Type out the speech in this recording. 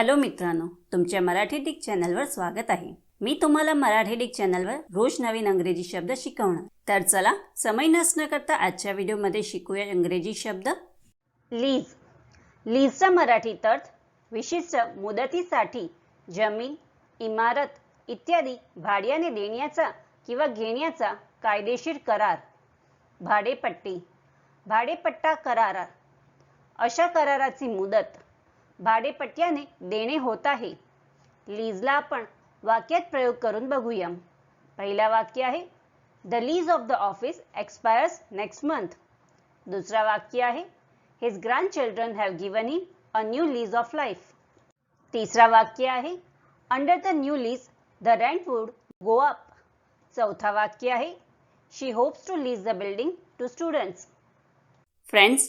Hello मित्रांनो तुमच्या Marathi Dick चॅनलवर स्वागत आहे. मी तुम्हाला मराठी डिक चॅनलवर रोज नवीन इंग्रजी शब्द शिकवणार. तर चला समय नसणं करता आजच्या व्हिडिओमध्ये शिकूया इंग्रजी शब्द. लीज. लीजचा मराठीत अर्थ विशिष्ट मुदतीसाठी जमीन इमारत इत्यादी भाड्याने देण्याचा किंवा घेण्याचा कायदेशीर करार. भाडेपट्टी. भाडेपट्टा करार अशा कराराची मुदत भाडेपट्ट्याने देणे होत आहे. लीजला आपण वाक्यात प्रयोग करून बघूया. पहिला वाक्य आहे the lease of the office expires next month दुसरा वाक्य आहे his grandchildren have given him a new lease of life तिसरा वाक्य आहे under the new lease the rent would go up चौथा वाक्य आहे she hopes to lease the building to students friends